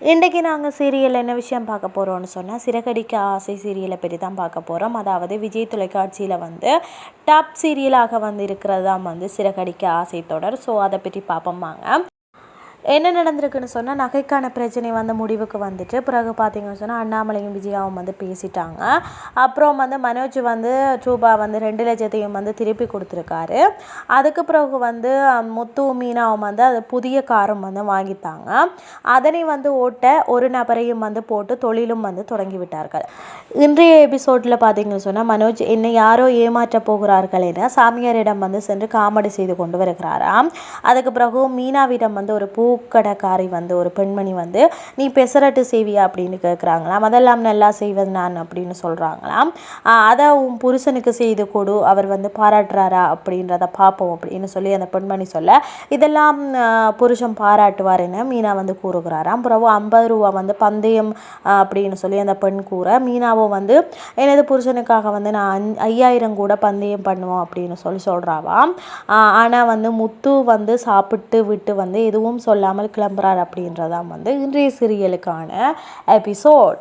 இன்றைக்கி நாங்கள் சீரியல் என்ன விஷயம் பார்க்க போகிறோம்னு சொன்னால் சிறகடிக்க ஆசை சீரியலை பற்றி தான் பார்க்க போகிறோம் அதாவது விஜய் தொலைக்காட்சியில் வந்து டாப் சீரியலாக வந்து இருக்கிறது தான் வந்து சிறகடிக்க ஆசை தொடர். ஸோ அதை பற்றி பார்ப்போம் வாங்க. என்ன நடந்திருக்குன்னு சொன்னால் நகைக்கான பிரச்சனை வந்து முடிவுக்கு வந்துட்டு பிறகு பார்த்தீங்கன்னு சொன்னால் அண்ணாமலையும் விஜயாவும் வந்து பேசிட்டாங்க. அப்புறம் வந்து மனோஜ் வந்து ரூபா வந்து ரெண்டு லட்சத்தையும் வந்து திருப்பி கொடுத்துருக்காரு. அதுக்கு பிறகு வந்து முத்து மீனாவும் வந்து அது புதிய காரும் வந்து வாங்கித்தாங்க. அதனை வந்து ஓட்ட ஒரு நபரையும் வந்து போட்டு தொழிலும் வந்து தொடங்கி விட்டார்கள். இன்றைய எபிசோடில் பார்த்தீங்கன்னு சொன்னால் மனோஜ் என்னை யாரோ ஏமாற்ற போகிறார்கள் என சாமியாரிடம் வந்து சென்று காமெடி செய்து கொண்டு வருகிறாராம். அதுக்கு பிறகு மீனாவிடம் வந்து ஒரு பூ பூக்கடைக்காரி வந்து ஒரு பெண்மணி வந்து நீ பெசரட்டு செய்வியா? அப்படின்னு கேட்குறாங்களாம் அதெல்லாம் நல்லா செய்வது நான் அப்படின்னு சொல்கிறாங்களாம் அதை உன் புருஷனுக்கு செய்து கொடு. அவர் வந்து பாராட்டுறாரா? அப்படின்றத பார்ப்போம் அப்படின்னு சொல்லி அந்த பெண்மணி சொல்ல இதெல்லாம் புருஷன் பாராட்டுவார் என மீனா வந்து கூறுகிறாராம். பிறகு ஐம்பது ரூபா வந்து பந்தயம் அப்படின்னு சொல்லி அந்த பெண் கூற மீனாவும் வந்து எனது புருஷனுக்காக வந்து நான் ஐயாயிரம் கூட பந்தயம் பண்ணுவோம் அப்படின்னு சொல்லி சொல்கிறாவாம் ஆனால் வந்து முத்து வந்து சாப்பிட்டு விட்டு வந்து எதுவும் சொல்ல இல்லாமல் கிளம்புறார் அப்படின்றதான் வந்து இன்றைய சீரியலுக்கான எபிசோட்